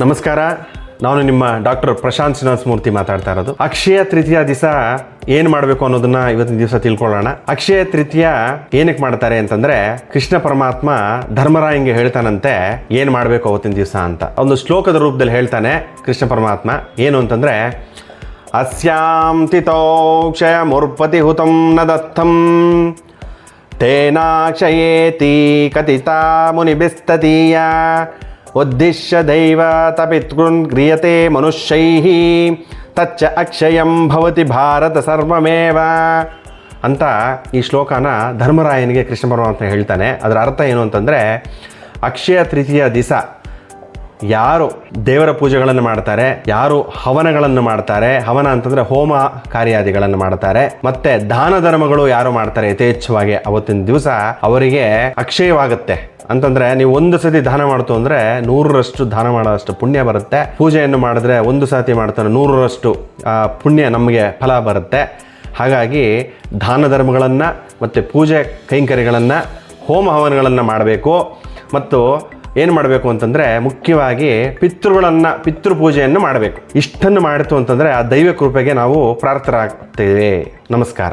ನಮಸ್ಕಾರ. ನಾನು ನಿಮ್ಮ ಡಾಕ್ಟರ್ ಪ್ರಶಾಂತ್ ಶ್ರೀನಿವಾಸ ಮೂರ್ತಿ ಮಾತಾಡ್ತಾ ಇರೋದು. ಅಕ್ಷಯ ತೃತೀಯ ದಿವಸ ಏನು ಮಾಡಬೇಕು ಅನ್ನೋದನ್ನ ಇವತ್ತಿನ ದಿವಸ ತಿಳ್ಕೊಳ್ಳೋಣ. ಅಕ್ಷಯ ತೃತೀಯ ಏನಕ್ಕೆ ಮಾಡ್ತಾರೆ ಅಂತಂದ್ರೆ ಕೃಷ್ಣ ಪರಮಾತ್ಮ ಧರ್ಮರಾಯಂಗೆ ಹೇಳ್ತಾನಂತೆ ಏನು ಮಾಡಬೇಕು ಅವತ್ತಿನ ದಿವಸ ಅಂತ. ಒಂದು ಶ್ಲೋಕದ ರೂಪದಲ್ಲಿ ಹೇಳ್ತಾನೆ ಕೃಷ್ಣ ಪರಮಾತ್ಮ ಏನು ಅಂತಂದ್ರೆ ಅಸ್ಯಾಂ ತಿತೋಕ್ಷಯ ಮುರ್ಪತಿ ಹುತಂ ನ ದತ್ತಂ ತೇನಾಕ್ಷಯೇತಿ ಕಥಿತಾ ಮುನಿಭಿಸ್ತತೀಯ ದೈವ ತಪಿತೃನ್ ಕ್ರಿಯತೆ ಮನುಷ್ಯೈ ತಚ್ಚ ಅಕ್ಷಯಂ ಭವತಿ ಭಾರತ ಸರ್ವಮೇವ. ಅಂತ ಈ ಶ್ಲೋಕನ ಧರ್ಮರಾಯನಿಗೆ ಕೃಷ್ಣ ಪರಮಾತ್ಮ ಹೇಳ್ತಾನೆ. ಅದರ ಅರ್ಥ ಏನು ಅಂತಂದರೆ ಅಕ್ಷಯ ತೃತೀಯ ದಿವಸ ಯಾರು ದೇವರ ಪೂಜೆಗಳನ್ನು ಮಾಡ್ತಾರೆ, ಯಾರು ಹವನಗಳನ್ನು ಮಾಡ್ತಾರೆ, ಹವನ ಅಂತಂದ್ರೆ ಹೋಮ ಕಾರ್ಯಾದಿಗಳನ್ನು ಮಾಡ್ತಾರೆ, ಮತ್ತೆ ದಾನ ಧರ್ಮಗಳು ಯಾರು ಮಾಡ್ತಾರೆ ಯಥೇಚ್ಛವಾಗಿ ಅವತ್ತಿನ ದಿವಸ ಅವರಿಗೆ ಅಕ್ಷಯವಾಗುತ್ತೆ. ಅಂತಂದ್ರೆ ನೀವು ಒಂದು ಸತಿ ದಾನ ಮಾಡ್ತು ಅಂದ್ರೆ ನೂರರಷ್ಟು ದಾನ ಮಾಡೋಷ್ಟು ಪುಣ್ಯ ಬರುತ್ತೆ. ಪೂಜೆಯನ್ನು ಮಾಡಿದ್ರೆ ಒಂದು ಸತಿ ಮಾಡ್ತಾರೆ ನೂರರಷ್ಟು ಪುಣ್ಯ ನಮಗೆ ಫಲ ಬರುತ್ತೆ. ಹಾಗಾಗಿ ದಾನ ಧರ್ಮಗಳನ್ನು ಮತ್ತು ಪೂಜೆ ಕೈಂಕರ್ಯಗಳನ್ನು, ಹೋಮ ಹವನಗಳನ್ನು ಮಾಡಬೇಕು. ಮತ್ತು ಏನು ಮಾಡಬೇಕು ಅಂತಂದರೆ ಮುಖ್ಯವಾಗಿ ಪಿತೃಗಳನ್ನು ಪಿತೃ ಪೂಜೆಯನ್ನು ಮಾಡಬೇಕು. ಇಷ್ಟನ್ನು ಮಾಡಿತು ಅಂತಂದರೆ ಆ ದೈವ ಕೃಪೆಗೆ ನಾವು ಪ್ರಾರ್ಥರಾಗ್ತೇವೆ. ನಮಸ್ಕಾರ.